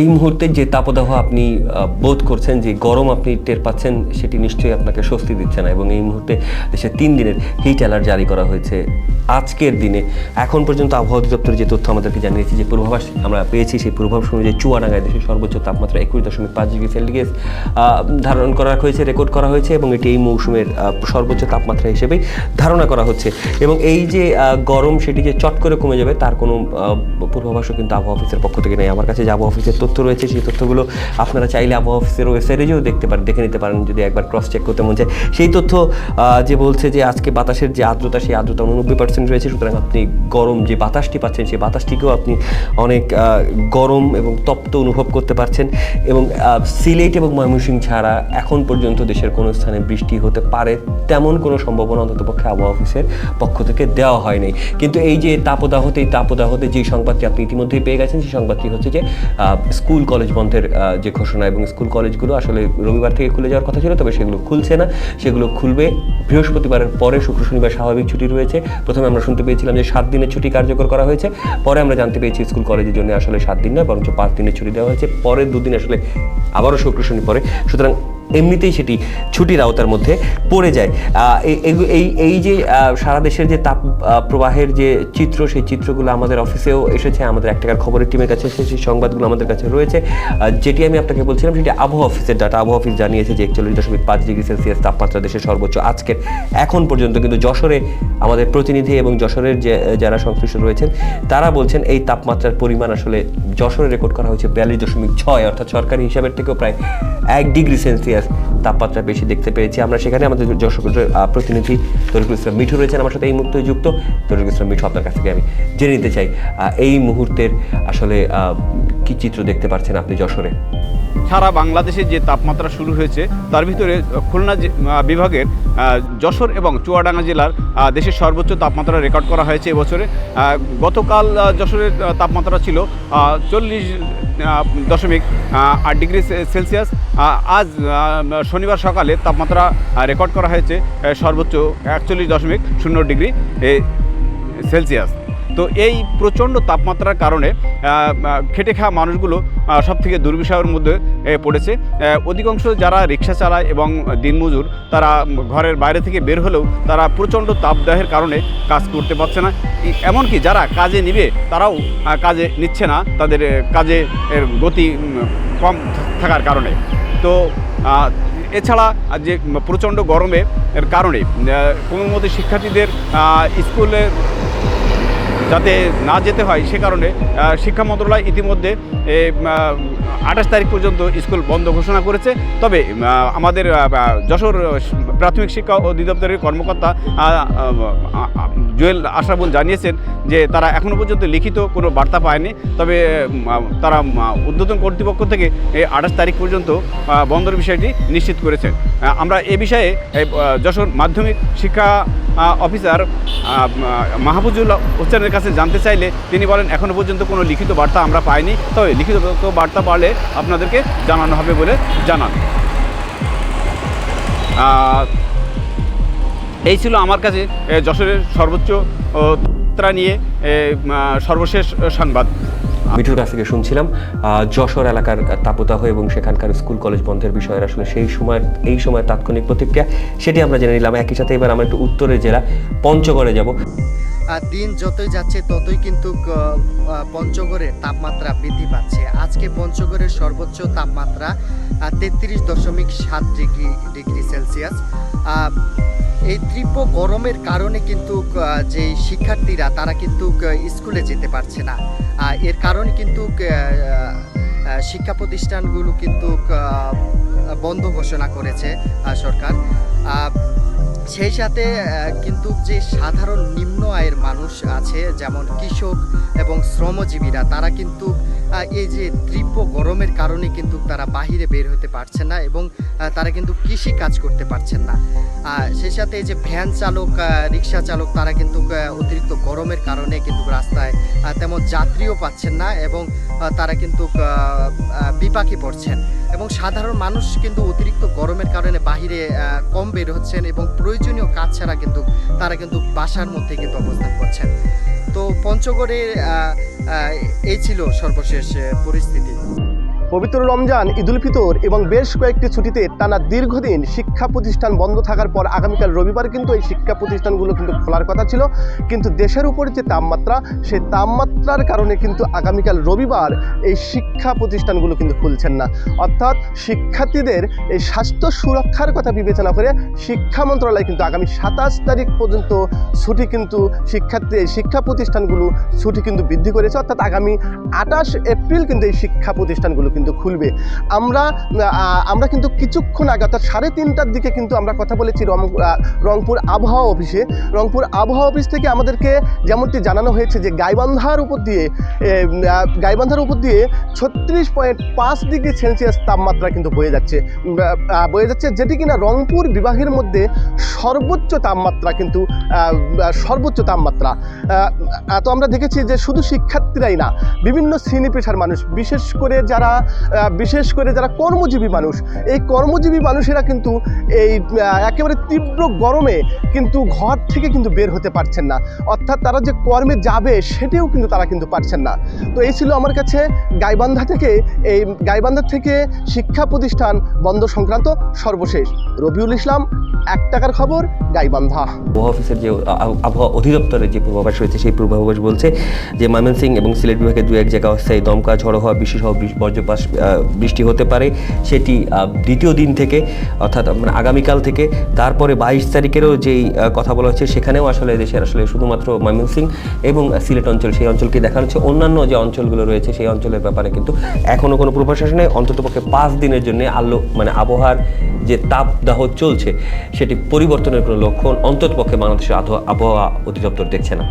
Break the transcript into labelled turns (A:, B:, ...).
A: এই মুহূর্তে যে তাপদাহ আপনি বোধ করছেন, যে গরম আপনি টের পাচ্ছেন, সেটি নিশ্চয়ই আপনাকে স্বস্তি দিচ্ছে না। এবং এই মুহূর্তে দেশে তিন দিনের হিট অ্যালার্ট জারি করা হয়েছে। আজকের দিনে, এখন পর্যন্ত আবহাওয়া অধিদপ্তর যে তথ্য আমাদেরকে জানিয়েছে, যে পূর্বাভাস আমরা পেয়েছি, সেই পূর্বাভাস অনুযায়ী চুয়াডাঙ্গায় দেশের সর্বোচ্চ তাপমাত্রা একুশ দশমিক পাঁচ ডিগ্রি সেলসিয়াস ধারণ করা হয়েছে, রেকর্ড করা হয়েছে, এবং এটি এই মৌসুমের সর্বোচ্চ তাপমাত্রা হিসেবেই ধারণা করা হচ্ছে। এবং এই যে গরম সেটি যে চট করে কমে যাবে, তার কোনো পূর্বাভাসও কিন্তু আবহাওয়া অফিসের পক্ষ থেকে নেই। আমার কাছে যে আবহাওয়া অফিসের তথ্য রয়েছে, সেই তথ্যগুলো আপনারা চাইলে আবহাওয়া অফিসের ওয়েবসাইটে যেও দেখতে পারেন, দেখে নিতে পারেন, যদি একবার ক্রস চেক করতে মন চায়। সেই তথ্য যে বলছে যে আজকে বাতাসের যে আর্দ্রতা, সেই আর্দ্রতা উননব্বই পার্সেন্ট রয়েছে, সুতরাং আপনি গরম যে বাতাসটি পাচ্ছেন, সেই বাতাসটিকেও আপনি অনেক গরম এবং তপ্ত অনুভব করতে পারছেন এবং সিলেট এবং ময়মনসিংহ ছাড়া এখন পর্যন্ত দেশের কোনো স্থানে বৃষ্টি হতে পারে তেমন কোনো সম্ভাবনা অন্ততপক্ষে আবহাওয়া অফিসের পক্ষ থেকে দেওয়া হয়নি। কিন্তু এই যে তাপদাহতে, এই তাপদাহতে যে সংবাদটি আপনি ইতিমধ্যেই পেয়ে গেছেন, সেই সংবাদটি হচ্ছে যে স্কুল কলেজ বন্ধের যে ঘোষণা এবং স্কুল কলেজগুলো আসলে রবিবার থেকে খুলে যাওয়ার কথা ছিল, তবে সেগুলো খুলছে না। সেগুলো খুলবে বৃহস্পতিবারের পরে, শুক্র শনিবার স্বাভাবিক ছুটি রয়েছে। প্রথমে আমরা শুনতে পেয়েছিলাম যে সাত দিনের ছুটি কার্যকর করা হয়েছে। পরে আমরা জানতে পেয়েছি স্কুল কলেজের জন্য আসলে সাত দিন নয়, বরঞ্চ পাঁচ দিনের ছুটি দেওয়া হয়েছে। পরে দুদিন আসলে আবারও শুক্র শনি পরে সুতরাং এমনিতেই সেটি ছুটির আওতার মধ্যে পড়ে যায়। এই- এই- যে সারা দেশের যে তাপ প্রবাহের যে চিত্র, সেই চিত্রগুলো আমাদের অফিসেও এসেছে, আমাদের এক টাকার খবরের টিমের কাছে এসেছে, সেই সংবাদগুলো আমাদের কাছে রয়েছে। যেটি আমি আপনাকে বলছিলাম, সেটি আবহাওয়া অফিসের ডাটা আবহাওয়া অফিস জানিয়েছে যে একচল্লিশ দশমিক পাঁচ ডিগ্রি সেলসিয়াস তাপমাত্রা দেশের সর্বোচ্চ আজকের। এখন পর্যন্ত কিন্তু যশোরে আমাদের প্রতিনিধি এবং যশোরের যে, যারা সংশ্লিষ্ট রয়েছেন, তারা বলছেন এই তাপমাত্রার পরিমাণ আসলে যশোরে রেকর্ড করা হয়েছে বিয়াল্লিশ দশমিক ছয়, অর্থাৎ সরকারি হিসাবের থেকেও প্রায় এক ডিগ্রি সেলসিয়াস। তাপমাত্রা বেশি দেখতে পেয়েছি। আমরা সেখানে আমাদের যশোরের প্রতিনিধি তরিকুল ইসলাম মিঠু রয়েছেন আমার সাথে এই মুহূর্তে যুক্ত। তরিকুল ইসলাম মিঠু, আপনার কাছ থেকে আমি জেনে নিতে চাই এই মুহূর্তের আসলে কি চিত্র দেখতে পাচ্ছেন আপনি যশোরে?
B: সারা বাংলাদেশে যে তাপমাত্রা শুরু হয়েছে, তার ভিতরে খুলনা বিভাগের যশোর এবং চুয়াডাঙ্গা জেলার দেশের সর্বোচ্চ তাপমাত্রা রেকর্ড করা হয়েছে এবছরে। গতকাল যশোরের তাপমাত্রা ছিল চল্লিশ দশমিক আট ডিগ্রি সেলসিয়াস। আজ শনিবার সকালে তাপমাত্রা রেকর্ড করা হয়েছে সর্বোচ্চ একচল্লিশ দশমিক শূন্য ডিগ্রি সেলসিয়াস। তো এই প্রচণ্ড তাপমাত্রার কারণে খেটে খাওয়া মানুষগুলো সব থেকে দুর্বিষহের মধ্যে পড়েছে। অধিকাংশ যারা রিক্সা চালায় এবং দিনমজুর তারা ঘরের বাইরে থেকে বের হলেও তারা প্রচণ্ড তাপদাহের কারণে কাজ করতে পারছে না। এমনকি যারা কাজে নিবে তারাও কাজে নিচ্ছে না তাদের কাজে এর গতি কম থাকার কারণে। তো এছাড়া যে প্রচণ্ড গরমে এর কারণে কোনো মতে শিক্ষার্থীদের আহ, স্কুলে যাতে না যেতে হয় সে কারণে শিক্ষা মন্ত্রণালয় ইতিমধ্যে আঠাশ তারিখ পর্যন্ত স্কুল বন্ধ ঘোষণা করেছে। তবে আমাদের যশোর প্রাথমিক শিক্ষা অধিদপ্তরের কর্মকর্তা জুয়েল আশরাফুল জানিয়েছেন যে তারা এখনও পর্যন্ত লিখিত কোনো বার্তা পায়নি। তবে তারা উদ্বোধন কর্তৃপক্ষ থেকে এই আঠাশ তারিখ পর্যন্ত বন্ধের বিষয়টি নিশ্চিত করেছেন। আমরা এ বিষয়ে যশোর মাধ্যমিক শিক্ষা অফিসার মাহফুজুল হোসেনের কাছে জানতে চাইলে তিনি বলেন এখনও পর্যন্ত কোনো লিখিত বার্তা আমরা পাইনি। তবে লিখিত বার্তা পারলে আপনাদেরকে জানানো হবে বলে জানান। এই ছিল আমার কাছে যশোরের সর্বোচ্চ ও, নিয়ে সর্বশেষ সংবাদ।
A: মিঠুর কাছ থেকে শুনছিলাম যশোর এলাকার তাপদাহ এবং সেখানকার স্কুল কলেজ বন্ধের বিষয়ের আসলে সেই সময় এই সময় তাৎক্ষণিক প্রতিক্রিয়া সেটি আমরা জেনে নিলাম। একই সাথে এবার আমরা একটু উত্তরের জেলা পঞ্চগড়ে যাব।
C: দিন যতই যাচ্ছে, ততই কিন্তু পঞ্চগড়ের তাপমাত্রা বৃদ্ধি পাচ্ছে। আজকে পঞ্চগড়ের সর্বোচ্চ তাপমাত্রা তেত্রিশ দশমিক সাত ডিগ্রি ডিগ্রি সেলসিয়াস। এই তীব্র গরমের কারণে কিন্তু যে শিক্ষার্থীরা, তারা কিন্তু স্কুলে যেতে পারছে না। এর কারণে কিন্তু শিক্ষা প্রতিষ্ঠানগুলো কিন্তু বন্ধ ঘোষণা করেছে সরকার। সেই সাথে কিন্তু যে সাধারণ নিম্ন আয়ের মানুষ আছে, যেমন কৃষক এবং শ্রমজীবীরা, তারা কিন্তু এই যে তীব্র গরমের কারণে কিন্তু তারা বাহিরে বের হতে পারছেন না এবং তারা কিন্তু কৃষি কাজ করতে পারছেন না। সেই সাথে যে ভ্যান চালক রিক্সা চালক, তারা কিন্তু অতিরিক্ত গরমের কারণে কিন্তু রাস্তায় তেমন যাত্রীও পাচ্ছেন না এবং তারা কিন্তু বিপাকে পড়ছেন। এবং সাধারণ মানুষ কিন্তু অতিরিক্ত গরমের কারণে বাহিরে কম বের হচ্ছেন এবং প্রয়োজনীয় কাজ ছাড়া কিন্তু তারা কিন্তু বাসার মধ্যে কিন্তু অবস্থান করছেন। তো পঞ্চগড়ের এই ছিল সর্বশেষ পরিস্থিতি।
D: পবিত্র রমজান, ঈদুল ফিতর এবং বেশ কয়েকটি ছুটিতে টানা দীর্ঘদিন শিক্ষা প্রতিষ্ঠান বন্ধ থাকার পর আগামীকাল রবিবার কিন্তু এই শিক্ষা প্রতিষ্ঠানগুলো কিন্তু খোলার কথা ছিল। কিন্তু দেশের উপর যে তাপমাত্রা, সেই তাপমাত্রার কারণে কিন্তু আগামীকাল রবিবার এই শিক্ষা প্রতিষ্ঠানগুলো কিন্তু খুলছেন না। অর্থাৎ শিক্ষার্থীদের এই স্বাস্থ্য সুরক্ষার কথা বিবেচনা করে শিক্ষা মন্ত্রণালয় কিন্তু আগামী সাতাশ তারিখ পর্যন্ত ছুটি কিন্তু শিক্ষার্থী, এই শিক্ষা প্রতিষ্ঠানগুলো ছুটি কিন্তু বৃদ্ধি করেছে। অর্থাৎ আগামী আঠাশ এপ্রিল কিন্তু এই শিক্ষা প্রতিষ্ঠানগুলো কিন্তু খুলবে। আমরা আমরা কিন্তু কিছুক্ষণ আগে, অর্থাৎ সাড়ে তিনটার দিকে কিন্তু আমরা কথা বলেছি রংপুর আবহাওয়া অফিসে। রংপুর আবহাওয়া অফিস থেকে আমাদেরকে যেমনটি জানানো হয়েছে যে, গাইবান্ধার উপর দিয়ে গাইবান্ধার উপর দিয়ে ছত্রিশ পয়েন্ট পাঁচ ডিগ্রি সেলসিয়াস তাপমাত্রা কিন্তু বয়ে যাচ্ছে। বয়ে যাচ্ছে যেটি কিনা রংপুর বিভাগের মধ্যে সর্বোচ্চ তাপমাত্রা কিন্তু সর্বোচ্চ তাপমাত্রা। তো আমরা দেখেছি যে শুধু শিক্ষার্থীরাই না, বিভিন্ন শ্রেণি পেশার মানুষ, বিশেষ করে যারা বিশেষ করে যারা কর্মজীবী মানুষ, এই কর্মজীবী মানুষেরা কিন্তু এই একেবারে তীব্র গরমে কিন্তু ঘর থেকে কিন্তু বের হতে পারছেন না। অর্থাৎ তারা যে কর্মে যাবে সেটিও কিন্তু তারা কিন্তু পারছেন না। তো এই ছিল আমার কাছে গাইবান্ধা থেকে, এই গাইবান্ধা থেকে শিক্ষা প্রতিষ্ঠান বন্ধ সংক্রান্ত সর্বশেষ। রবিউল ইসলাম এক টাকার খবর, গাইবান্ধা।
A: আবহাওয়া অফিসের যে আবহাওয়া অধিদপ্তরের যে পূর্বাভাস রয়েছে, সেই পূর্বাভাস বলছে যে ময়মনসিংহ এবং সিলেট বিভাগের দু এক জায়গা অস্থায়ী দমকা, ঝড়ো হওয়া, বৃষ্টি সহ বৃ- বজ্রপাত বৃষ্টি হতে পারে। সেটি দ্বিতীয় দিন থেকে, অর্থাৎ মানে আগামীকাল থেকে, তারপরে বাইশ তারিখেরও যেই কথা বলা হচ্ছে, সেখানেও আসলে দেশের আসলে শুধুমাত্র ময়মনসিংহ এবং সিলেট অঞ্চল, সেই অঞ্চলকে দেখানো হচ্ছে। অন্যান্য যে অঞ্চলগুলো রয়েছে, সেই অঞ্চলের ব্যাপারে কিন্তু এখনও কোনো পূর্বাভাস নেই। অন্ততপক্ষে পাঁচ দিনের জন্য আলো মানে আবহাওয়ার যে তাপদাহ চলছে সেটি পরিবর্তনের কোনো লক্ষণ অন্ততপক্ষে বাংলাদেশের আবহাওয়া আবহাওয়া অধিদপ্তর দেখছে না।